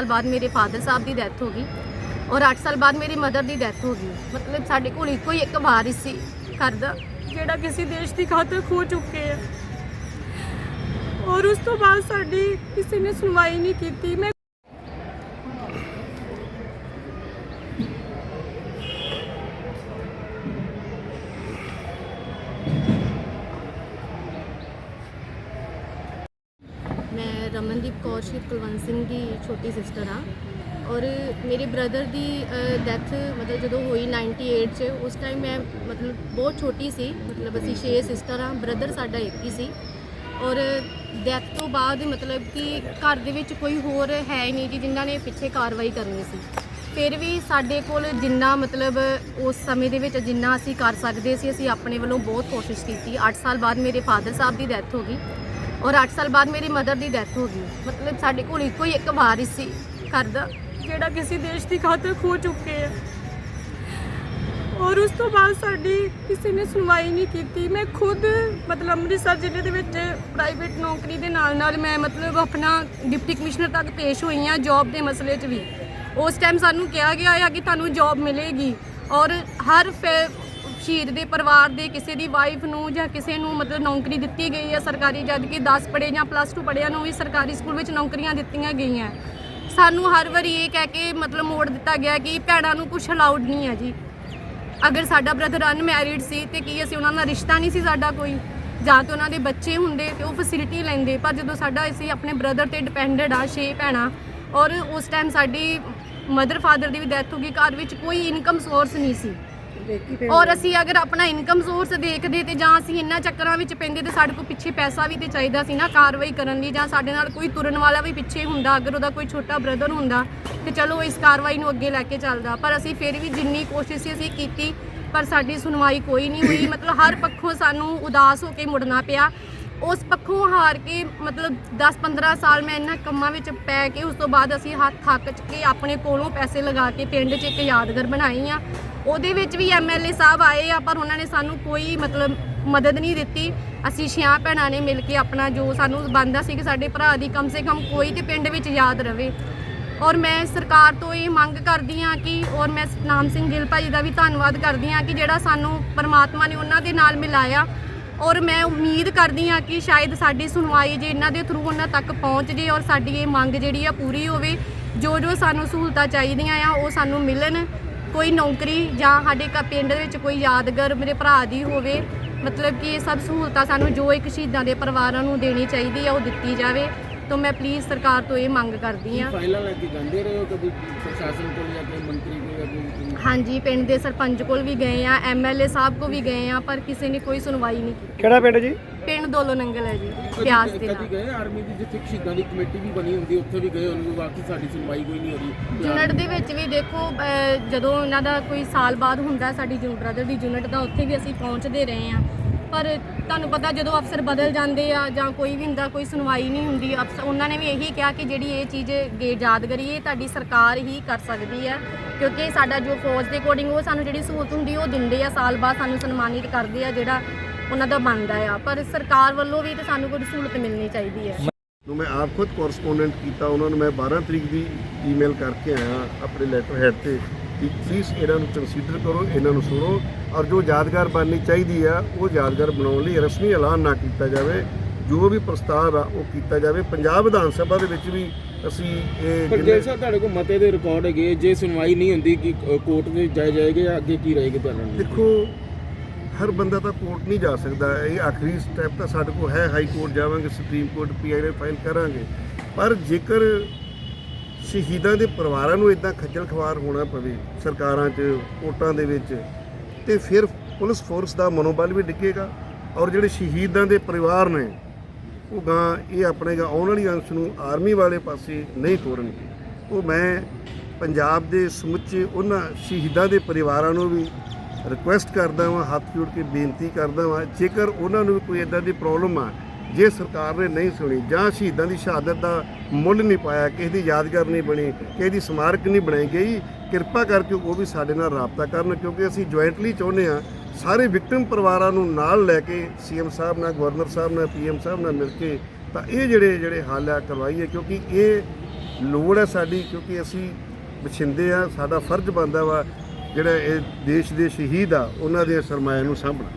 ਸਾਲ ਬਾਅਦ ਮੇਰੇ ਫਾਦਰ ਸਾਹਿਬ ਦੀ ਡੈਥ ਹੋ ਗਈ ਔਰ 8 ਸਾਲ ਬਾਅਦ ਮੇਰੀ ਮਦਰ ਦੀ ਡੈਥ ਹੋ ਗਈ। ਮਤਲਬ ਸਾਡੇ ਕੋਲ ਇੱਕੋ ਹੀ ਇੱਕ ਵਾਰਿਸ ਸੀ ਘਰ ਦਾ। ਜਿਹੜਾ ਕਿਸੇ ਦੇਸ਼ ਦੀ ਖਾਤਰ ਖੋ ਚੁੱਕੇ ਆ। ਔਰ ਉਸ ਤੋਂ ਬਾਅਦ ਸਾਡੀ ਕਿਸੇ ਨੇ ਸੁਣਵਾਈ ਨਹੀਂ ਕੀਤੀ। ਮੈਂ ਮੈਂ ਰਮਨਦੀਪ ਕੌਰ ਸ਼ਹੀਦ ਕੁਲਵੰਤ ਸਿੰਘ ਦੀ ਛੋਟੀ ਸਿਸਟਰ ਹਾਂ। ਔਰ ਮੇਰੇ ਬ੍ਰਦਰ ਦੀ ਡੈਥ ਮਤਲਬ ਜਦੋਂ ਹੋਈ 98 ਚ, ਉਸ ਟਾਈਮ ਮੈਂ ਮਤਲਬ ਬਹੁਤ ਛੋਟੀ ਸੀ। ਮਤਲਬ ਅਸੀਂ 6 ਸਿਸਟਰ ਹਾਂ ਬ੍ਰਦਰ ਸਾਡਾ ਇੱਕ ਹੀ ਸੀ। ਔਰ ਡੈਥ ਤੋਂ ਬਾਅਦ ਮਤਲਬ ਕਿ ਘਰ ਦੇ ਵਿੱਚ ਕੋਈ ਹੋਰ ਹੈ ਹੀ ਨਹੀਂ ਜੀ, ਜਿਨ੍ਹਾਂ ਨੇ ਪਿੱਛੇ ਕਾਰਵਾਈ ਕਰਨੀ ਸੀ। ਫਿਰ ਵੀ ਸਾਡੇ ਕੋਲ ਜਿੰਨਾ ਮਤਲਬ ਉਸ ਸਮੇਂ ਦੇ ਵਿੱਚ ਜਿੰਨਾ ਅਸੀਂ ਕਰ ਸਕਦੇ ਸੀ, ਅਸੀਂ ਆਪਣੇ ਵੱਲੋਂ ਬਹੁਤ ਕੋਸ਼ਿਸ਼ ਕੀਤੀ। 8 ਸਾਲ ਬਾਅਦ ਮੇਰੇ ਫਾਦਰ ਸਾਹਿਬ ਦੀ ਡੈਥ ਹੋ ਗਈ। ਔਰ 8 ਸਾਲ ਬਾਅਦ ਮੇਰੀ ਮਦਰ ਦੀ ਡੈਥ ਹੋ ਗਈ। ਮਤਲਬ ਸਾਡੇ ਕੋਲ ਇੱਕੋ ਹੀ ਇੱਕ ਵਾਰਿਸ ਸੀ ਘਰ ਦਾ। ਜਿਹੜਾ ਕਿਸੇ ਦੇਸ਼ ਦੀ ਖਾਤਰ ਖੋ ਚੁੱਕੇ ਆ। ਔਰ ਉਸ ਤੋਂ ਬਾਅਦ ਸਾਡੀ ਕਿਸੇ ਨੇ ਸੁਣਵਾਈ ਨਹੀਂ ਕੀਤੀ। ਮੈਂ ਖੁਦ, ਮਤਲਬ ਅੰਮ੍ਰਿਤਸਰ ਜ਼ਿਲ੍ਹੇ ਦੇ ਵਿੱਚ ਪ੍ਰਾਈਵੇਟ ਨੌਕਰੀ ਦੇ ਨਾਲ ਨਾਲ ਮੈਂ ਮਤਲਬ ਆਪਣਾ ਡਿਪਟੀ ਕਮਿਸ਼ਨਰ ਤੱਕ ਪੇਸ਼ ਹੋਈ ਹਾਂ ਜੌਬ ਦੇ ਮਸਲੇ 'ਚ ਵੀ। ਉਸ ਟਾਈਮ ਸਾਨੂੰ ਕਿਹਾ ਗਿਆ ਆ ਕਿ ਤੁਹਾਨੂੰ ਜੌਬ ਮਿਲੇਗੀ। ਔਰ ਹਰ ਫੇ- ਸ਼ਹੀਦ ਦੇ ਪਰਿਵਾਰ ਦੇ ਕਿਸੇ ਦੀ ਵਾਈਫ ਨੂੰ ਜਾਂ ਕਿਸੇ ਨੂੰ ਮਤਲਬ ਨੌਕਰੀ ਦਿੱਤੀ ਗਈ ਹੈ ਸਰਕਾਰੀ, ਜਦ ਕਿ 10 ਪੜ੍ਹੇ ਜਾਂ ਪਲੱਸ 2 ਪੜ੍ਹਿਆਂ ਨੂੰ ਵੀ ਸਰਕਾਰੀ ਸਕੂਲ ਵਿੱਚ ਨੌਕਰੀਆਂ ਦਿੱਤੀਆਂ ਗਈਆਂ। ਸਾਨੂੰ ਹਰ ਵਾਰੀ ਇਹ ਕਹਿ ਕੇ ਮਤਲਬ ਮੋੜ ਦਿੱਤਾ ਗਿਆ ਕਿ ਭੈਣਾਂ ਨੂੰ ਕੁਝ ਅਲਾਉਡ ਨਹੀਂ ਹੈ ਜੀ। ਅਗਰ ਸਾਡਾ ਬ੍ਰਦਰ ਅਨਮੈਰਿਡ ਸੀ ਤੇ ਕੀ ਅਸੀਂ ਉਹਨਾਂ ਨਾਲ ਰਿਸ਼ਤਾ ਨਹੀਂ ਸੀ ਸਾਡਾ ਕੋਈ? ਜਾਂ ਤੇ ਉਹਨਾਂ ਦੇ ਬੱਚੇ ਹੁੰਦੇ ਤੇ ਉਹ ਫੈਸਿਲਿਟੀ ਲੈਂਦੇ, ਪਰ ਜਦੋਂ ਸਾਡਾ ਅਸੀਂ ਆਪਣੇ ਬ੍ਰਦਰ ਤੇ ਡਿਪੈਂਡਡ ਆ, ਛੇ ਭੈਣਾਂ, ਔਰ ਉਸ ਟਾਈਮ ਸਾਡੀ ਮਦਰ ਫਾਦਰ ਦੀ ਵੀ ਡੈਥ ਹੋ ਗਈ, ਘਰ ਵਿੱਚ ਕੋਈ ਇਨਕਮ ਸੋਰਸ ਨਹੀਂ ਸੀ। ਔਰ ਅਸੀਂ ਅਗਰ ਆਪਣਾ ਇਨਕਮ ਸੋਰਸ ਦੇਖਦੇ ਤੇ ਜਾਂ ਅਸੀਂ ਇੰਨਾ ਚੱਕਰਾਂ ਵਿੱਚ ਪੈਂਦੇ ਤੇ ਸਾਡੇ ਕੋਲ ਪਿੱਛੇ ਪੈਸਾ ਵੀ ਤੇ ਚਾਹੀਦਾ ਸੀ ਨਾ ਕਾਰਵਾਈ ਕਰਨ ਲਈ ਜਾਂ ਸਾਡੇ ਨਾਲ ਕੋਈ ਤੁਰਨ ਵਾਲਾ ਵੀ ਪਿੱਛੇ ਹੁੰਦਾ ਅਗਰ ਉਹਦਾ ਕੋਈ ਛੋਟਾ ਬ੍ਰਦਰ ਹੁੰਦਾ ਤੇ ਚਲੋ ਇਸ ਕਾਰਵਾਈ ਨੂੰ ਅੱਗੇ ਲੈ ਕੇ ਚੱਲਦਾ। ਪਰ ਅਸੀਂ ਫਿਰ ਵੀ ਜਿੰਨੀ ਕੋਸ਼ਿਸ਼ ਸੀ ਅਸੀਂ ਕੀਤੀ ਪਰ ਸਾਡੀ ਸੁਣਵਾਈ ਕੋਈ ਨਹੀਂ ਹੋਈ। ਮਤਲਬ ਹਰ ਪੱਖੋਂ ਸਾਨੂੰ ਉਦਾਸ ਹੋ ਕੇ ਮੁੜਨਾ ਪਿਆ। ਉਸ ਪੱਖੋਂ ਹਾਰ ਕੇ ਮਤਲਬ 10-15 ਸਾਲ ਮੈਂ ਇਹਨਾਂ ਕੰਮਾਂ ਵਿੱਚ ਪੈ ਕੇ ਉਸ ਤੋਂ ਬਾਅਦ ਅਸੀਂ ਹੱਥ ਥੱਕ ਕੇ ਆਪਣੇ ਕੋਲੋਂ ਪੈਸੇ ਲਗਾ ਕੇ ਪਿੰਡ 'ਚ ਇੱਕ ਯਾਦਗਾਰ ਬਣਾਈ ਆ। ਉਹਦੇ ਵਿੱਚ ਵੀ ਐਮਐਲਏ ਸਾਹਿਬ ਆਏ ਆ, ਪਰ ਉਹਨਾਂ ਨੇ ਸਾਨੂੰ ਕੋਈ ਮਤਲਬ ਮਦਦ ਨਹੀਂ ਦਿੱਤੀ। ਅਸੀਂ ਛਿਆਂ ਭੈਣਾਂ ਨੇ ਮਿਲ ਕੇ ਆਪਣਾ ਜੋ ਸਾਨੂੰ ਬੰਦਾ ਸੀ ਕਿ ਸਾਡੇ ਭਰਾ ਦੀ ਕਮ ਸੇ ਕਮ ਕੋਈ ਤੇ ਪਿੰਡ ਵਿੱਚ ਯਾਦ ਰਵੇ। ਔਰ ਮੈਂ ਸਰਕਾਰ ਤੋਂ ਇਹ ਮੰਗ ਕਰਦੀ ਹਾਂ ਕਿ, ਔਰ ਮੈਂ ਨਾਮ ਸਿੰਘ ਗਿੱਲ ਭਾਈ ਦਾ ਵੀ ਧੰਨਵਾਦ ਕਰਦੀ ਹਾਂ ਕਿ ਜਿਹੜਾ ਸਾਨੂੰ ਪਰਮਾਤਮਾ ਨੇ ਉਹਨਾਂ ਦੇ ਨਾਲ ਮਿਲਾਇਆ। ਔਰ ਮੈਂ ਉਮੀਦ ਕਰਦੀ ਹਾਂ ਕਿ ਸ਼ਾਇਦ ਸਾਡੀ ਸੁਣਵਾਈ ਜੇ ਇਹਨਾਂ ਦੇ ਥਰੂ ਉਹਨਾਂ ਤੱਕ ਪਹੁੰਚ ਜੇ, ਔਰ ਸਾਡੀ ਇਹ ਮੰਗ ਜਿਹੜੀ ਆ ਪੂਰੀ ਹੋਵੇ, ਜੋ ਜੋ ਸਾਨੂੰ ਸਹੂਲਤਾਂ ਚਾਹੀਦੀਆਂ ਆ, ਉਹ ਸਾਨੂੰ ਮਿਲਣ। ਕੋਈ ਨੌਕਰੀ ਜਾਂ ਸਾਡੇ ਕ ਪਿੰਡ ਵਿੱਚ ਕੋਈ ਯਾਦਗਾਰ ਮੇਰੇ ਭਰਾ ਦੀ ਹੋਵੇ ਮਤਲਬ ਕਿ ਇਹ ਸਭ ਸਹੂਲਤਾਂ ਸਾਨੂੰ ਜੋ ਇੱਕ ਸ਼ਹੀਦਾਂ ਦੇ ਪਰਿਵਾਰਾਂ ਨੂੰ ਦੇਣੀ ਚਾਹੀਦੀ ਆ ਉਹ ਦਿੱਤੀ ਜਾਵੇ। ਤਾਂ ਮੈਂ ਪਲੀਜ਼ ਸਰਕਾਰ ਤੋਂ ਇਹ ਮੰਗ ਕਰਦੀ ਹਾਂ। ਫਾਈਲਾਂ ਲੈ ਕੇ ਜਾਂਦੇ ਰਹੇ ਹੋ ਕਦੀ ਪ੍ਰਸ਼ਾਸਨ ਕੋਲ ਜਾਂ ਕੋਈ ਮੰਤਰੀ ਕੋਲ ਜਾਂ ਕੋਈ ਹਾਂਜੀ ਪਿੰਡ ਦੇ ਸਰਪੰਚ ਕੋਲ ਵੀ ਗਏ ਆ ਐਮਐਲਏ ਸਾਹਿਬ ਕੋਲ ਵੀ ਗਏ ਆ ਪਰ ਕਿਸੇ ਨੇ ਕੋਈ ਸੁਣਵਾਈ ਨਹੀਂ ਕੀਤੀ। ਕਿਹੜਾ ਪਿੰਡ ਜੀ? ਪਿੰਡ ਦੋਲੋ ਨੰਗਲ ਹੈ ਜੀ ਪਿਆਸ ਦੇ ਨਾਲ। ਕਦੀ ਗਏ ਆਰਮੀ ਦੀ ਜਿੱਥੇ ਸ਼ਹੀਦਾਂ ਦੀ ਕਮੇਟੀ ਵੀ ਬਣੀ ਹੁੰਦੀ ਉੱਥੇ ਵੀ ਗਏ ਹੋਣਗੇ ਬਾਕੀ ਸਾਡੀ ਸੁਣਵਾਈ ਕੋਈ ਨਹੀਂ ਹੋ ਰਹੀ। ਯੂਨਿਟ ਦੇ ਵਿੱਚ ਵੀ ਦੇਖੋ ਅਹ, ਜਦੋਂ ਉਹਨਾਂ ਦਾ ਕੋਈ ਸਾਲ ਬਾਅਦ ਹੁੰਦਾ ਸਾਡੀ ਜੂ ਬ੍ਰਦਰ ਦੀ ਯੂਨਿਟ ਦਾ ਉੱਥੇ ਵੀ ਅਸੀਂ ਪਹੁੰਚਦੇ ਰਹੇ ਆ ਪਰ ਤੁਹਾਨੂੰ ਪਤਾ ਜਦੋਂ ਅਫਸਰ ਬਦਲ ਜਾਂਦੇ ਆ ਜਾਂ ਕੋਈ ਵੀ ਹੁੰਦਾ ਕੋਈ ਸੁਣਵਾਈ ਨਹੀਂ ਹੁੰਦੀ ਅਫਸਰ ਉਹਨਾਂ ਨੇ ਵੀ ਇਹੀ ਕਿਹਾ ਕਿ ਜਿਹੜੀ ਇਹ ਚੀਜ਼ ਗੇ ਯਾਦ ਕਰੀਏ ਤੁਹਾਡੀ ਸਰਕਾਰ ਹੀ ਕਰ ਸਕਦੀ ਹੈ। ਕਿਉਂਕਿ ਸਾਡਾ ਜੋ ਫੌਜ ਦੇ ਅਕੋਰਡਿੰਗ ਉਹ ਸਾਨੂੰ ਜਿਹੜੀ ਸਹੂਲਤ ਹੁੰਦੀ ਉਹ ਦਿੰਦੇ ਆ ਸਾਲ ਬਾਅਦ ਸਾਨੂੰ ਸਨਮਾਨਿਤ ਕਰਦੇ ਆ ਜਿਹੜਾ ਉਹਨਾਂ ਦਾ ਬਣਦਾ ਆ ਪਰ ਸਰਕਾਰ ਵੱਲੋਂ ਵੀ ਤੇ ਸਾਨੂੰ ਕੋਈ ਸਹੂਲਤ ਮਿਲਣੀ ਚਾਹੀਦੀ ਹੈ। ਨੂੰ ਮੈਂ ਆਪ ਖੁਦ ਕੋਰਸਪੋਂਡੈਂਟ ਕੀਤਾ ਉਹਨਾਂ ਨੂੰ ਮੈਂ 12 ਤਰੀਕ ਦੀ ਈਮੇਲ ਕਰਕੇ ਆਇਆ ਆਪਣੇ ਲੈਟਰ ਹੈਡ ਤੇ ਕਿ ਪਲੀਜ਼ ਇਹਨਾਂ ਨੂੰ ਕੰਸੀਡਰ ਕਰੋ ਇਹਨਾਂ ਨੂੰ ਸੁਣੋ ਔਰ ਜੋ ਯਾਦਗਾਰ ਬਣਨੀ ਚਾਹੀਦੀ ਆ ਉਹ ਯਾਦਗਾਰ ਬਣਾਉਣ ਲਈ ਰਸਮੀ ਐਲਾਨ ਨਾ ਕੀਤਾ ਜਾਵੇ। ਜੋ ਵੀ ਪ੍ਰਸਤਾਵ ਆ ਉਹ ਕੀਤਾ ਜਾਵੇ। ਪੰਜਾਬ ਵਿਧਾਨ ਸਭਾ ਦੇ ਵਿੱਚ ਵੀ ਅਸੀਂ ਇਹ ਪਰ ਜੇ ਸਾਹਿਬ ਤੁਹਾਡੇ ਕੋਲ ਮਤੇ ਦੇ ਰਿਕਾਰਡ ਹੈਗੇ ਜੇ ਸੁਣਵਾਈ ਨਹੀਂ ਹੁੰਦੀ ਕਿ ਕੋਰਟ ਦੇ ਜਾਏ ਜਾਏਗੇ ਜਾਂ ਅੱਗੇ ਕੀ ਰਹੇਗਾ ਤੁਹਾਡਾ ਦੇਖੋ ਹਰ ਬੰਦਾ ਤਾਂ ਕੋਰਟ ਨਹੀਂ ਜਾ ਸਕਦਾ। ਇਹ ਆਖਰੀ ਸਟੈਪ ਤਾਂ ਸਾਡੇ ਕੋਲ ਹੈ ਹਾਈ ਕੋਰਟ ਜਾਵਾਂਗੇ, ਸੁਪਰੀਮ ਕੋਰਟ ਪੀਆਈਐਲ ਫਾਈਲ ਕਰਾਂਗੇ। ਪਰ ਜੇਕਰ ਸ਼ਹੀਦਾਂ ਦੇ ਪਰਿਵਾਰਾਂ ਨੂੰ ਇਦਾਂ ਖੱਜਲ ਖਵਾਰ ਹੋਣਾ ਪਵੇ, ਸਰਕਾਰਾਂ 'ਚ, ਕੋਰਟਾਂ ਦੇ ਵਿੱਚ, ਤੇ ਫਿਰ ਪੁਲਿਸ ਫੋਰਸ ਦਾ ਮਨੋਬਲ ਵੀ ਡਿੱਗੇਗਾ ਔਰ ਜਿਹੜੇ ਸ਼ਹੀਦਾਂ ਦੇ ਪਰਿਵਾਰ ਨੇ, ਉਹ ਗਾਂ ਇਹ ਆਪਣੇ ਗਾਂ ਆਉਣ ਵਾਲੀ ਅੰਸ਼ ਨੂੰ ਆਰਮੀ ਵਾਲੇ ਪਾਸੇ ਨਹੀਂ ਤੋਰਨਗੇ। ਉਹ ਮੈਂ ਪੰਜਾਬ ਦੇ ਸਮੁੱਚੇ ਉਹਨਾਂ ਸ਼ਹੀਦਾਂ ਦੇ ਪਰਿਵਾਰਾਂ ਨੂੰ ਵੀ ਰਿਕੁਐਸਟ ਕਰਦਾ ਹਾਂ ਹੱਥ ਜੋੜ ਕੇ ਬੇਨਤੀ ਕਰਦਾ ਹਾਂ ਜੇਕਰ ਉਹਨਾਂ ਨੂੰ ਵੀ ਕੋਈ ਇਦਾਂ ਦੀ ਪ੍ਰੋਬਲਮ ਆ, ਜੇ ਸਰਕਾਰ ਨੇ ਨਹੀਂ ਸੁਣੀ ਜਾਂ ਸ਼ਹੀਦਾਂ ਦੀ ਸ਼ਹਾਦਤ ਦਾ ਮੁੱਲ ਨਹੀਂ ਪਾਇਆ, ਕਿਸੇ ਦੀ ਯਾਦਗਾਰ ਨਹੀਂ ਬਣੀ, ਕਿਸੇ ਦੀ ਸਮਾਰਕ ਨਹੀਂ ਬਣਾਈ ਗਈ, ਕਿਰਪਾ ਕਰਕੇ ਉਹ ਵੀ ਸਾਡੇ ਨਾਲ ਰਾਬਤਾ ਕਰਨ, ਕਿਉਂਕਿ ਅਸੀਂ ਜੁਆਇੰਟਲੀ ਚਾਹੁੰਦੇ ਹਾਂ ਸਾਰੇ ਵਿਕਟਮ ਪਰਿਵਾਰਾਂ ਨੂੰ ਨਾਲ ਲੈ ਕੇ ਸੀਐਮ ਸਾਹਿਬ ਨਾਲ, ਗਵਰਨਰ ਸਾਹਿਬ ਨਾਲ ਪੀਐਮ ਸਾਹਿਬ ਨਾਲ ਮਿਲ ਕੇ ਤਾਂ ਇਹ ਜਿਹੜੇ ਜਿਹੜੇ ਹੱਲ ਆ ਕਰਵਾਈਏ, ਕਿਉਂਕਿ ਇਹ ਲੋੜ ਹੈ ਸਾਡੀ, ਕਿਉਂਕਿ ਅਸੀਂ ਬਛਿੰਦੇ ਆ ਸਾਡਾ ਫਰਜ਼ ਬਣਦਾ ਵਾ ਜਿਹੜਾ ਇਹ ਦੇਸ਼ ਦੇ ਸ਼ਹੀਦ ਆ ਉਹਨਾਂ ਦੇ ਸਰਮਾਇਆ ਨੂੰ ਸਾਂਭਣਾ।